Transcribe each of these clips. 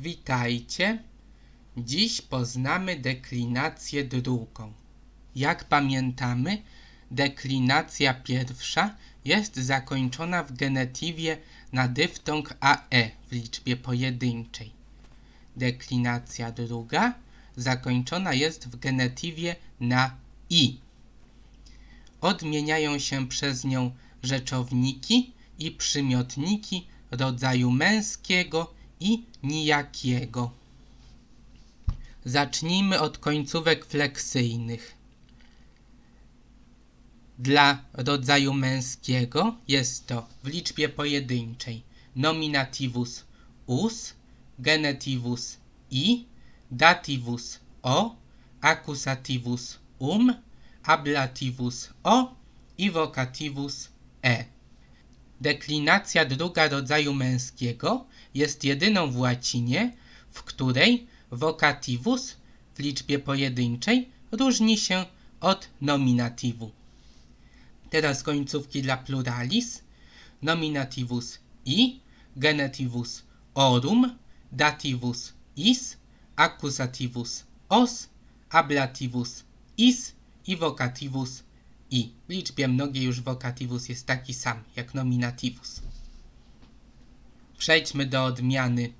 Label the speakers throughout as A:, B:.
A: Witajcie. Dziś poznamy deklinację drugą. Jak pamiętamy, deklinacja pierwsza jest zakończona w genetywie na dyftong AE w liczbie pojedynczej. Deklinacja druga zakończona jest w genetywie na i. Odmieniają się przez nią rzeczowniki i przymiotniki rodzaju męskiego i nijakiego. Zacznijmy od końcówek fleksyjnych. Dla rodzaju męskiego jest to w liczbie pojedynczej nominativus us, genetivus i, dativus o, accusativus um, ablativus o i vocativus e. Deklinacja druga rodzaju męskiego jest jedyną w łacinie, w której vocativus w liczbie pojedynczej różni się od nominativu. Teraz końcówki dla pluralis. Nominativus i, genetivus orum, dativus is, accusativus os, ablativus is i vocativus i. W liczbie mnogiej już vocativus jest taki sam jak nominativus. Przejdźmy do odmiany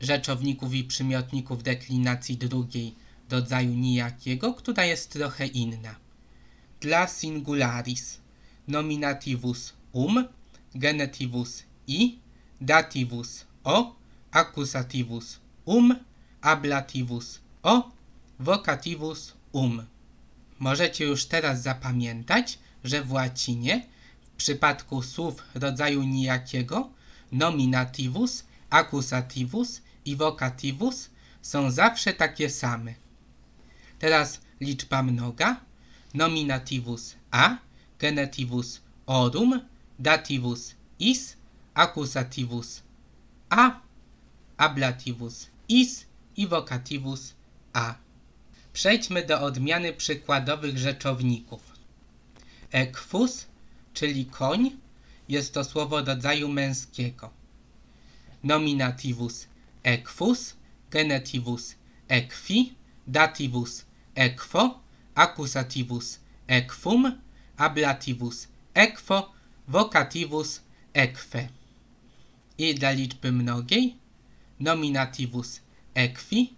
A: rzeczowników i przymiotników deklinacji drugiej rodzaju nijakiego, która jest trochę inna. Dla singularis nominativus um, genetivus i, dativus o, accusativus um, ablativus o, vocativus um. Możecie już teraz zapamiętać, że w łacinie w przypadku słów rodzaju nijakiego nominativus, accusativus i vocativus są zawsze takie same. Teraz liczba mnoga nominativus a, genetivus orum, dativus is, accusativus a, ablativus is i vocativus a. Przejdźmy do odmiany przykładowych rzeczowników. Equus, czyli koń, jest to słowo rodzaju męskiego. Nominativus equus, genetivus equi, dativus equo, accusativus equum, ablativus equo, vocativus eque. I dla liczby mnogiej nominativus equi,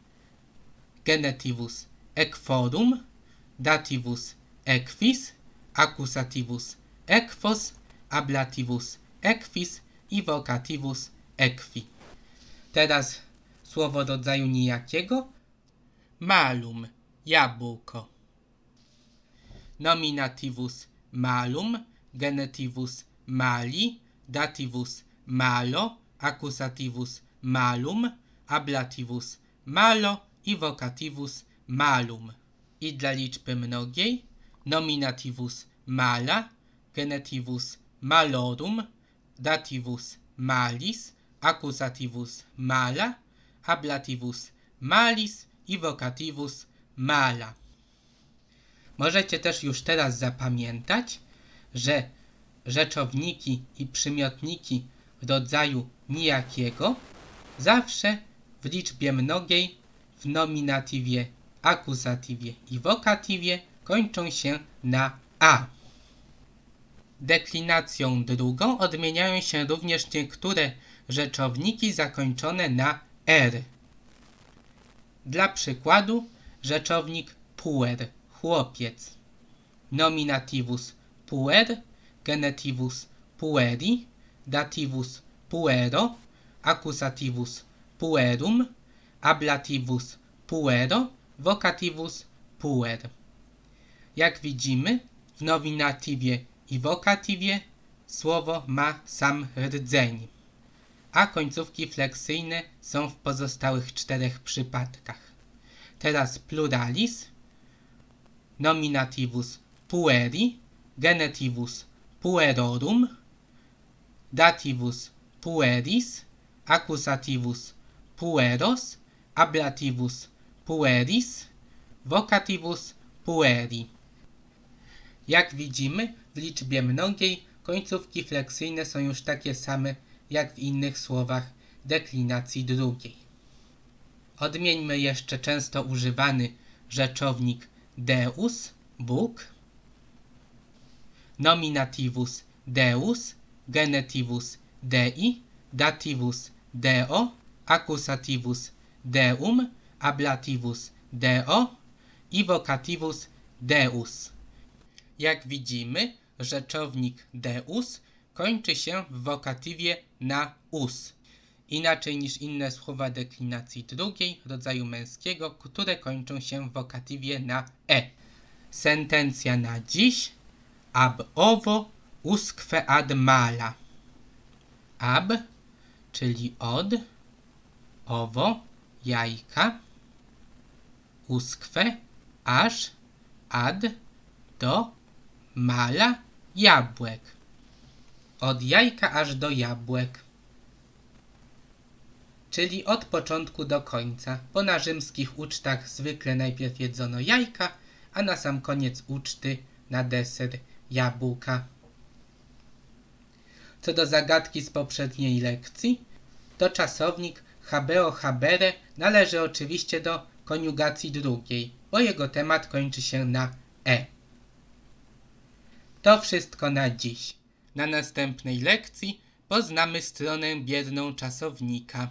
A: genetivus equorum, dativus equis, accusativus equos, ablativus equis i vocativus equi. Teraz słowo rodzaju nijakiego malum, jabłko. Nominativus malum, genetivus mali, dativus malo, accusativus malum, ablativus malo i vocativus malum. I dla liczby mnogiej nominativus mala, genetivus malorum, dativus malis, accusativus mala, ablativus malis i vocativus mala. Możecie też już teraz zapamiętać, że rzeczowniki i przymiotniki rodzaju nijakiego zawsze w liczbie mnogiej w nominatywie, akusatywie i wokatywie kończą się na a. Deklinacją drugą odmieniają się również niektóre rzeczowniki zakończone na r. Dla przykładu rzeczownik puer, chłopiec. Nominativus puer, genetivus pueri, dativus puero, accusativus puerum, ablativus puero, vocativus puer. Jak widzimy, w nominatywie i wokatywie słowo ma sam rdzeń, a końcówki fleksyjne są w pozostałych czterech przypadkach. Teraz pluralis, nominativus pueri, genetivus puerorum, dativus pueris, accusativus pueros, ablativus pueris, vocativus pueri. Jak widzimy, w liczbie mnogiej końcówki fleksyjne są już takie same jak w innych słowach deklinacji drugiej. Odmieńmy jeszcze często używany rzeczownik deus, Bóg, nominativus deus, genitivus dei, dativus deo, accusativus deum, ablativus deo i vocativus deus. Jak widzimy, rzeczownik deus kończy się w wokatywie na us, inaczej niż inne słowa deklinacji drugiej rodzaju męskiego, które kończą się w wokatywie na e. Sentencja na dziś ab ovo usque ad mala. Ab, czyli od, owo, jajka, usque, aż, ad, do, mala, jabłek. Od jajka aż do jabłek. Czyli od początku do końca. Bo na rzymskich ucztach zwykle najpierw jedzono jajka, a na sam koniec uczty na deser jabłka. Co do zagadki z poprzedniej lekcji, to czasownik habeo habere należy oczywiście do koniugacji drugiej, bo jego temat kończy się na e. To wszystko na dziś. Na następnej lekcji poznamy stronę bierną czasownika.